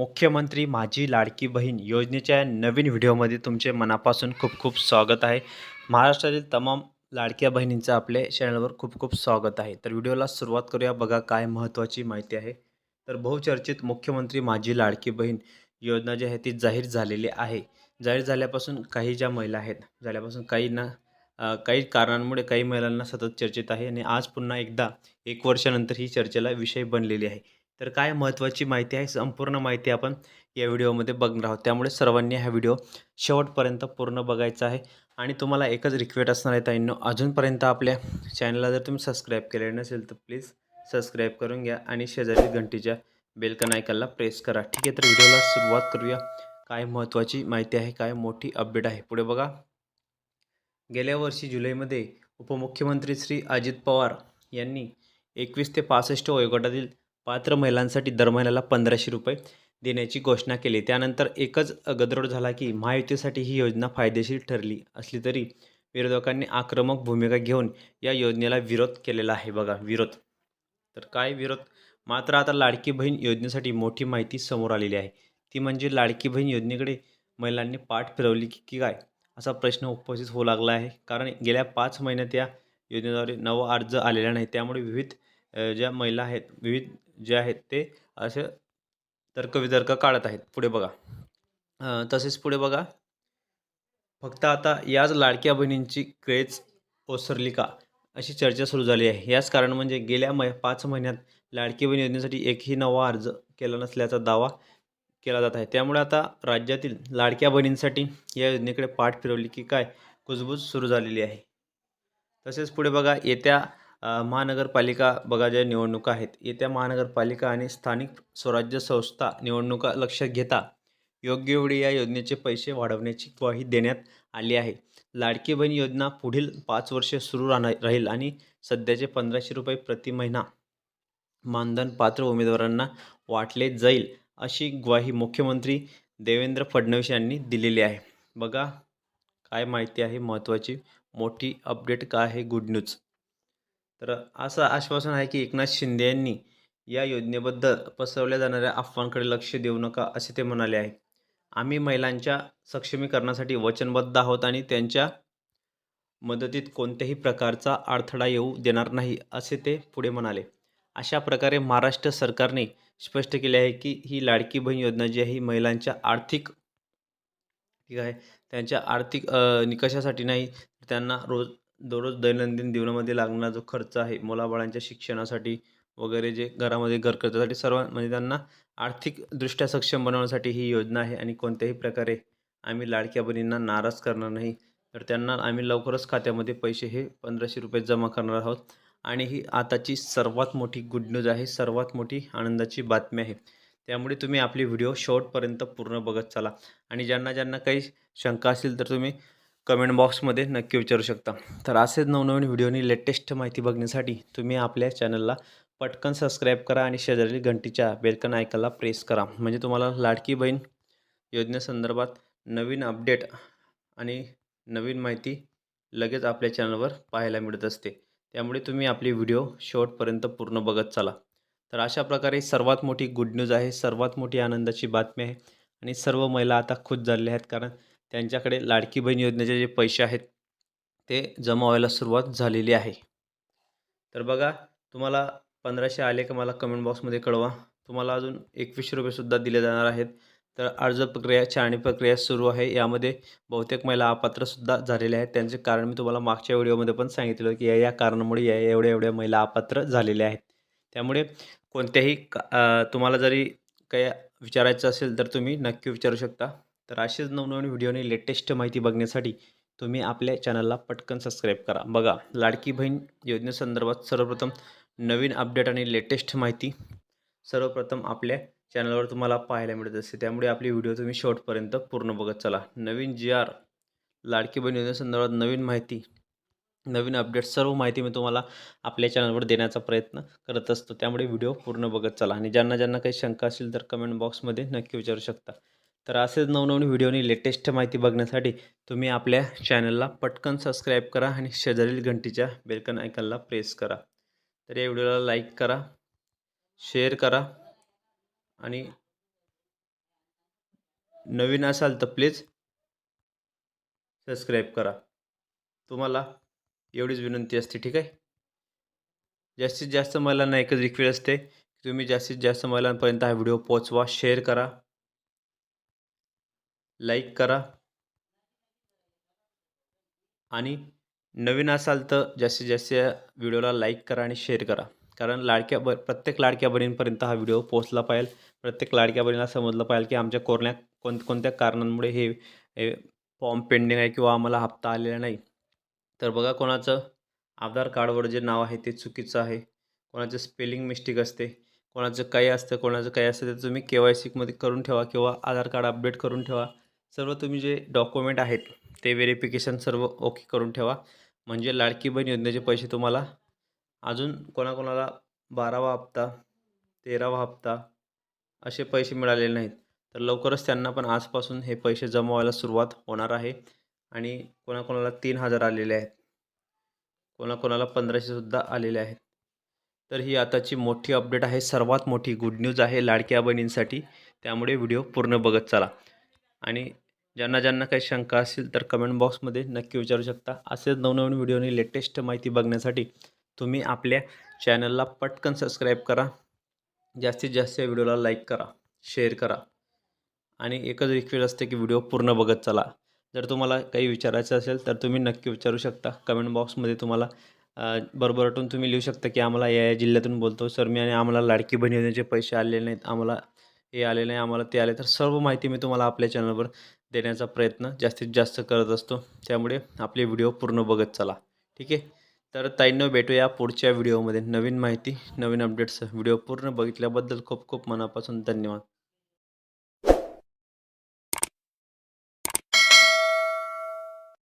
मुख्यमंत्री माझी लाडकी बहीण योजनेच्या नवीन व्हिडिओमध्ये तुमचे मनापासून खूप खूप स्वागत आहे. महाराष्ट्रातील तमाम लाडक्या बहिणींचं आपल्या चॅनलवर खूप खूप स्वागत आहे. तर व्हिडिओला सुरुवात करूया. बघा काय महत्त्वाची माहिती आहे. तर बहुचर्चित मुख्यमंत्री माझी लाडकी बहीण योजना जी आहे ती जाहीर झालेली आहे. जाहीर झाल्यापासून काही ज्या महिला आहेत झाल्यापासून काहींना काही कारणांमुळे काही महिलांना सतत चर्चेत आहे आणि आज पुन्हा एकदा एक वर्षानंतर ही चर्चेला विषय बनलेली आहे. तर काय महत्त्वाची माहिती आहे संपूर्ण माहिती आपण या व्हिडिओमध्ये बघणार आहोत. त्यामुळे सर्वांनी हा व्हिडिओ शेवटपर्यंत पूर्ण बघायचा आहे. आणि तुम्हाला एकच रिक्वेस्ट असणार आहे ताईंनो अजूनपर्यंत आपल्या चॅनलला जर तुम्ही सबस्क्राईब केले नसेल तर प्लीज सबस्क्राईब करून घ्या आणि शेजारी घंटीच्या बेलकन आयकनला प्रेस करा. ठीक आहे तर व्हिडिओला सुरुवात करूया. काय महत्त्वाची माहिती आहे काय मोठी अपडेट आहे? पुढे बघा. गेल्या वर्षी जुलैमध्ये उपमुख्यमंत्री श्री अजित पवार यांनी एकवीस ते पासष्ट वयोगटातील पात्र महिलांसाठी दर महिन्याला पंधराशे रुपये देण्याची घोषणा केली. त्यानंतर एकच गदरोड झाला की महायुतीसाठी ही योजना फायदेशीर ठरली असली तरी विरोधकांनी आक्रमक भूमिका घेऊन या योजनेला विरोध केलेला आहे. बघा विरोध. तर काय विरोध? मात्र आता लाडकी बहीण योजनेसाठी मोठी माहिती समोर आलेली आहे. ती म्हणजे लाडकी बहीण योजनेकडे महिलांनी पाठ फिरवली की की काय? असा प्रश्न उपस्थित होऊ लागला आहे. कारण गेल्या पाच महिन्यात या योजनेद्वारे नवा अर्ज आलेला नाही. त्यामुळे विविध ज्या महिला आहेत विविध जे आहेत ते असे तर्कवितर्क काढत आहेत. पुढे बघा. तसेच पुढे बघा. फक्त आता याच लाडक्या बहिणींची क्रेज ओसरली का? अशी चर्चा सुरू झाली आहे. याच कारण म्हणजे गेल्या मै पाच महिन्यात लाडकी बहीण योजनेसाठी एकही नवा अर्ज केला नसल्याचा दावा केला जात आहे. त्यामुळे आता राज्यातील लाडक्या बहिणींसाठी या योजनेकडे पाठ फिरवली की काय कुजबूज सुरू झालेली आहे. तसेच पुढे बघा. येत्या महानगरपालिका बघा ज्या निवडणुका आहेत येत्या महानगरपालिका आणि स्थानिक स्वराज्य संस्था निवडणुका लक्षात घेता योग्य वेळी या योजनेचे पैसे वाढवण्याची ग्वाही देण्यात आली आहे. लाडकी बहीण योजना पुढील पाच वर्षे सुरू राहणार राहील आणि सध्याचे पंधराशे रुपये प्रति महिना मानधन पात्र उमेदवारांना वाटले जाईल अशी ग्वाही मुख्यमंत्री देवेंद्र फडणवीस यांनी दिलेली आहे. बघा काय माहिती आहे महत्त्वाची मोठी अपडेट काय आहे? Good news. तर असं आश्वासन आहे की एकनाथ शिंदे यांनी या योजनेबद्दल पसरवल्या जाणाऱ्या अफवांकडे लक्ष देऊ नका असे ते म्हणाले आहे आम्ही महिलांच्या सक्षमीकरणासाठी वचनबद्ध आहोत आणि त्यांच्या मदतीत कोणत्याही प्रकारचा अडथळा येऊ देणार नाही असे ते पुढे म्हणाले. अशा प्रकारे महाराष्ट्र सरकारने स्पष्ट केले आहे की ही लाडकी बहीण योजना जी आहे ही महिलांच्या आर्थिक ठीक आहे त्यांच्या आर्थिक निकषासाठी नाही त्यांना रोज दररोज दैनंदिन जीवनामध्ये लागणारा जो खर्च आहे मुलाबाळांच्या शिक्षणासाठी वगैरे जे घरामध्ये घर खर्चासाठी सर्व म्हणजे त्यांना आर्थिकदृष्ट्या सक्षम बनवण्यासाठी ही योजना आहे आणि कोणत्याही प्रकारे आम्ही लाडक्या बहिणींना नाराज करणार नाही तर त्यांना आम्ही लवकरच खात्यामध्ये पैसे हे पंधराशे रुपये जमा करणार आहोत. आणि ही आताची सर्वात मोठी गुड न्यूज आहे सर्वात मोठी आनंदाची बातमी आहे. त्यामुळे तुम्ही आपली व्हिडिओ शेवटपर्यंत पूर्ण बघत चला. आणि ज्यांना ज्यांना काही शंका असेल तर तुम्ही कमेंट बॉक्समध्ये नक्की विचारू शकता. तर असेच नवनवीन व्हिडिओनी लेटेस्ट माहिती बघण्यासाठी तुम्ही आपल्या चॅनलला पटकन सबस्क्राईब करा आणि शेजारील घंटीच्या बेलकन आयकनला प्रेस करा. म्हणजे तुम्हाला लाडकी बहीण योजनेसंदर्भात नवीन अपडेट आणि नवीन माहिती लगेच आपल्या चॅनलवर पाहायला मिळत असते. त्यामुळे तुम्ही आपली व्हिडिओ शेवटपर्यंत पूर्ण बघत चला. तर अशा प्रकारे सर्वात मोठी गुड न्यूज आहे सर्वात मोठी आनंदाची बातमी आहे आणि सर्व महिला आता खुश झालेल्या आहेत. कारण त्यांच्याकडे लाडकी बहीण योजनेचे जे पैसे आहेत ते जमा व्हायला सुरुवात झालेली आहे. तर बघा तुम्हाला पंधराशे आले का मला कमेंट बॉक्समध्ये कळवा. तुम्हाला अजून एकवीसशे रुपयेसुद्धा दिले जाणार आहेत. तर अर्ज प्रक्रिया छाणी प्रक्रिया सुरू आहे. यामध्ये बहुतेक महिला अपात्रसुद्धा झालेल्या आहेत. त्यांचे कारण मी तुम्हाला मागच्या व्हिडिओमध्ये पण सांगितलं की या या कारणामुळे या एवढ्या एवढ्या महिला अपात्र झालेल्या आहेत. त्यामुळे कोणत्याही का तुम्हाला जरी काही विचारायचं असेल तर तुम्ही नक्की विचारू शकता. तर असेच नवनवीन व्हिडिओने लेटेस्ट माहिती बघण्यासाठी तुम्ही आपल्या चॅनलला पटकन सबस्क्राईब करा. बघा लाडकी बहीण योजनेसंदर्भात सर्वप्रथम नवीन अपडेट आणि लेटेस्ट माहिती सर्वप्रथम आपल्या चॅनलवर तुम्हाला पाहायला मिळत असते. त्यामुळे आपली व्हिडिओ तुम्ही शेवटपर्यंत पूर्ण बघत चला. नवीन जी आर लाडकी बहीण योजनेसंदर्भात नवीन माहिती नवीन अपडेट सर्व माहिती मी तुम्हाला आपल्या चॅनलवर देण्याचा प्रयत्न करत असतो. त्यामुळे व्हिडिओ पूर्ण बघत चला. आणि ज्यांना ज्यांना काही शंका असेल तर कमेंट बॉक्समध्ये नक्की विचारू शकता. तर असेच नवनवीन व्हिडिओनी लेटेस्ट माहिती बघण्यासाठी तुम्ही आपल्या चॅनलला पटकन सबस्क्राईब करा आणि शेजारील घंटीच्या बेलकन आयकनला प्रेस करा. तर या व्हिडिओला लाईक करा शेअर करा आणि नवीन असाल तर प्लीज सबस्क्राईब करा. तुम्हाला एवढीच विनंती असते ठीक आहे? जास्तीत जास्त महिलांना एकच रिक्वेस्ट असते की तुम्ही जास्तीत जास्त महिलांपर्यंत हा व्हिडिओ पोचवा शेअर करा. लाईक करा. आणि नवीन असाल तर जास्तीत जास्त व्हिडिओला लाईक करा आणि शेअर करा. कारण लाडक्या ब प्रत्येक लाडक्या बहिणींपर्यंत हा व्हिडिओ पोचला पाहिजे प्रत्येक लाडक्या बहिणीला समजलं पाहिजे की आमच्या कोरण्या कोण कोणत्या कारणांमुळे हे हे फॉर्म पेंडिंग आहे किंवा आम्हाला हप्ता आलेला नाही. तर बघा कोणाचं आधार कार्डवर जे नाव आहे ते चुकीचं आहे. कोणाचं स्पेलिंग मिस्टेक असते. कोणाचं काही असतं कोणाचं काही असतं ते तुम्ही के वाय सीमध्ये करून ठेवा किंवा आधार कार्ड अपडेट करून ठेवा. सर्व तुम्ही जे डॉक्युमेंट आहेत ते व्हेरिफिकेशन सर्व ओके करून ठेवा. म्हणजे लाडकी बहीण योजनेचे पैसे तुम्हाला अजून कोणाकोणाला बारावा हप्ता तेरावा हप्ता असे पैसे मिळालेले नाहीत. तर लवकरच त्यांना पण आजपासून हे पैसे जमा व्हायला सुरुवात होणार आहे. आणि कोणाकोणाला तीन हजार आलेले आहेत. कोणाकोणाला पंधराशेसुद्धा आलेले आहेत. तर ही आताची मोठी अपडेट आहे. सर्वात मोठी गुड न्यूज आहे लाडक्या बहिणींसाठी. त्यामुळे व्हिडिओ पूर्ण बघत चला. आणि ज्यांना ज्यांना काही शंका असतील तर कमेंट बॉक्समध्ये नक्की विचारू शकता. असेच नवनवीन व्हिडिओनी लेटेस्ट माहिती बघण्यासाठी तुम्ही आपल्या चॅनलला पटकन सबस्क्राईब करा. जास्तीत जास्त या व्हिडिओला लाईक करा शेअर करा. आणि एकच रिक्वेस्ट असते की व्हिडिओ पूर्ण बघत चला. जर तुम्हाला काही विचारायचं असेल तर तुम्ही नक्की विचारू शकता. कमेंट बॉक्समध्ये तुम्हाला बरोबर भरभराटून तुम्ही लिहू शकता की आम्हाला या या जिल्ह्यातून बोलतो. सर मी आणि आम्हाला लाडकी बहीण योजनेचे पैसे आलेले नाहीत आम्हाला हे आले नाही आम्हाला ते आले. तर सर्व माहिती मी तुम्हाला आपल्या चॅनलवर देण्याचा प्रयत्न जास्तीत जास्त करत असतो. त्यामुळे आपले व्हिडिओ पूर्ण बघत चला. ठीक आहे? तर ताईंनो भेटूया पुढच्या व्हिडिओमध्ये. नवीन माहिती नवीन अपडेट्स व्हिडिओ पूर्ण बघितल्याबद्दल खूप खूप मनापासून धन्यवाद.